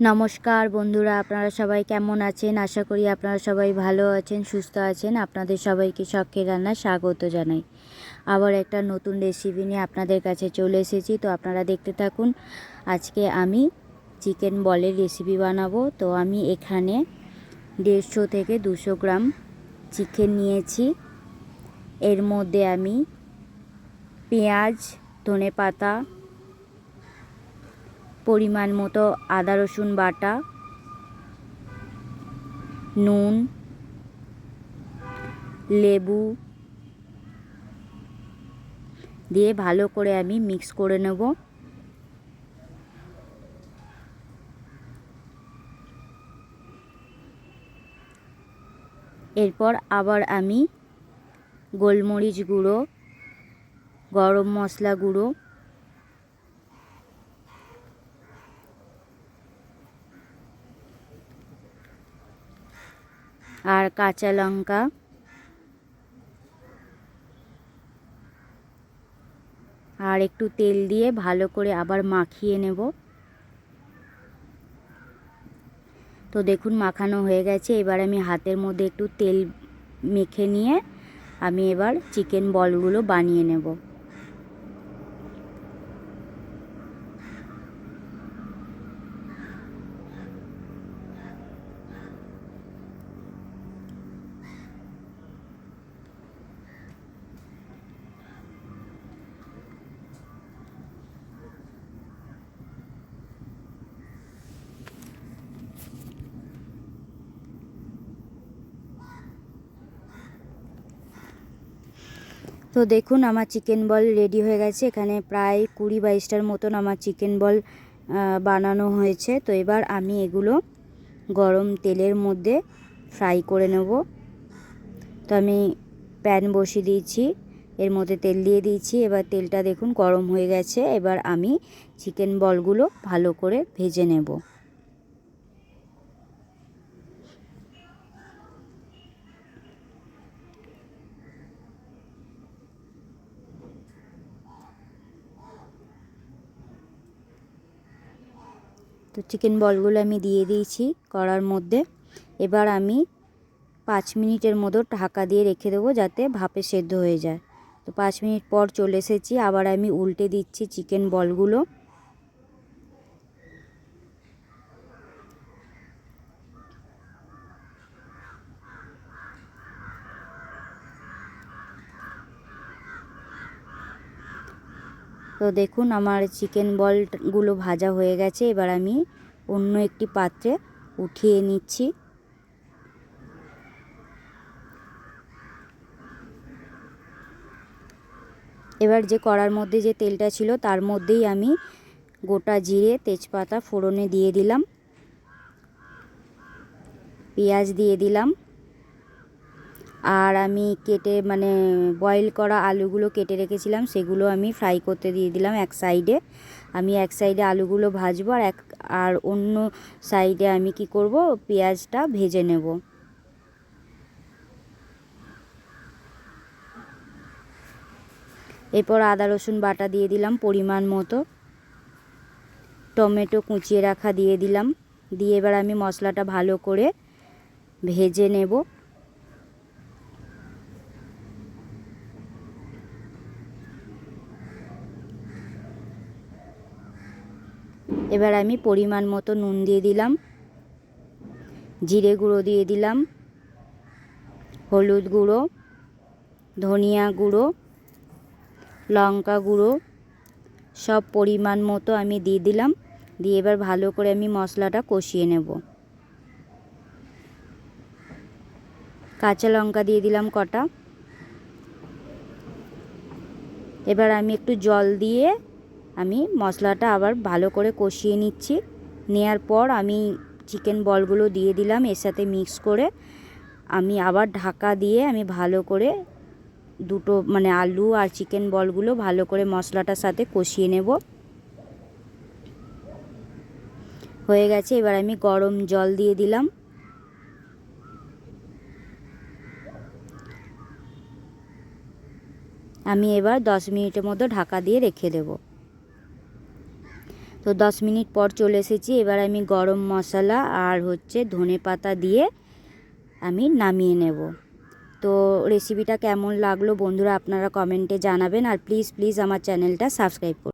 নমস্কার বন্ধুরা, আপনারা সবাই কেমন আছেন? আশা করি আপনারা সবাই ভালো আছেন, সুস্থ আছেন। আপনাদের সবাইকে শখের রান্না স্বাগত জানাই। আবার একটা নতুন রেসিপি নিয়ে আপনাদের কাছে চলে এসেছি। তো আপনারা দেখতে থাকুন, আজকে আমি চিকেন বলের রেসিপি বানাবো। তো আমি এখানে দেড়শো থেকে দুশো গ্রাম চিকেন নিয়েছি। এর মধ্যে আমি পেঁয়াজ ধনে পাতা পরিমাণ মতো আদা, রসুন বাটা, নুন, লেবু দিয়ে ভালো করে আমি মিক্স করে নেব। এরপর আবার আমি গোলমরিচ গুঁড়ো, গরম মশলা গুঁড়ো আর কাঁচা লঙ্কা। আর একটু তেল দিয়ে ভালো করে আবার মাখিয়ে নেব। তো দেখুন, মাখানো হয়ে গেছে। এবার আমি হাতের মধ্যে একটু তেল মেখে নিয়ে আমি এবার চিকেন বলগুলো বানিয়ে নেব। তো দেখুন, আমার চিকেন বল রেডি হয়ে গেছে। এখানে প্রায় কুড়ি বাইশটার মতন আমার চিকেন বল বানানো হয়েছে। তো এবার আমি এগুলো গরম তেলের মধ্যে ফ্রাই করে নেব। তো আমি প্যান বসিয়ে দিয়েছি, এর মধ্যে তেল দিয়ে দিয়েছি। এবার তেলটা দেখুন গরম হয়ে গেছে। এবার আমি চিকেন বলগুলো ভালো করে ভেজে নেব। তো চিকেন বলগুলো আমি দিয়ে দিয়েছি কড়ার মধ্যে। এবার আমি পাঁচ মিনিটের মতো ঢাকা দিয়ে রেখে দেবো যাতে ভাপে সেদ্ধ হয়ে যায়। তো পাঁচ মিনিট পর চলে এসেছি, আবার আমি উল্টে দিচ্ছি চিকেন বলগুলো তো দেখুন আমার চিকেন বলগুলো ভাজা হয়ে গেছে। এবার আমি অন্য একটি পাত্রে উঠিয়ে নিচ্ছি। এবার যে কড়ার মধ্যে যে তেলটা ছিল, তার মধ্যেই আমি গোটা জিরে, তেজপাতা, ফোড়নে দিয়ে দিলাম। পেঁয়াজ দিয়ে দিলাম। আর আমি কেটে মানে বয়েল করা আলুগুলো কেটে রেখেছিলাম, সেগুলো আমি ফ্রাই করতে দিয়ে দিলাম এক সাইডে আমি এক সাইডে আলুগুলো ভাজবো আর এক, আর অন্য সাইডে আমি কি করব, পেঁয়াজটা ভেজে নেব। এরপর আদা, রসুন বাটা দিয়ে দিলাম পরিমাণ মতো। টমেটো কুচিয়ে রাখা দিয়ে দিলাম। দিয়ে এবার আমি মশলাটা ভালো করে ভেজে নেব। এবার আমি পরিমাণ মতো নুন দিয়ে দিলাম। জিরে গুঁড়ো দিয়ে দিলাম। হলুদ গুঁড়ো, ধনিয়া গুঁড়ো, লঙ্কা গুঁড়ো, সব পরিমাণ মতো আমি দিয়ে দিলাম। দিয়ে এবার ভালো করে আমি মশলাটা কষিয়ে নেব। কাঁচা লঙ্কা দিয়ে দিলাম কটা। এবার আমি একটু জল দিয়ে আমি মশলাটা আবার ভালো করে কষিয়ে নিচ্ছি। নেয়ার পর আমি চিকেন বলগুলো দিয়ে দিলাম, এর সাথে মিক্স করে আমি আবার ঢাকা দিয়ে আমি ভালো করে দুটো মানে আলু আর চিকেন বলগুলো ভালো করে মশলাটার সাথে কষিয়ে নেব। হয়ে গেছে, এবার আমি গরম জল দিয়ে দিলাম। আমি এবার দশ মিনিটের মতো ঢাকা দিয়ে রেখে দেব। তো তো দশ মিনিট পর চলে এসেছি। এবার আমি গরম মশলা আর হচ্ছে ধনে পাতা দিয়ে আমি নামিয়ে নেব। তো রেসিপিটা কেমন লাগল বন্ধুরা আপনারা কমেন্টে জানাবেন। আর প্লিজ প্লিজ আমার চ্যানেলটা সাবস্ক্রাইব করুন।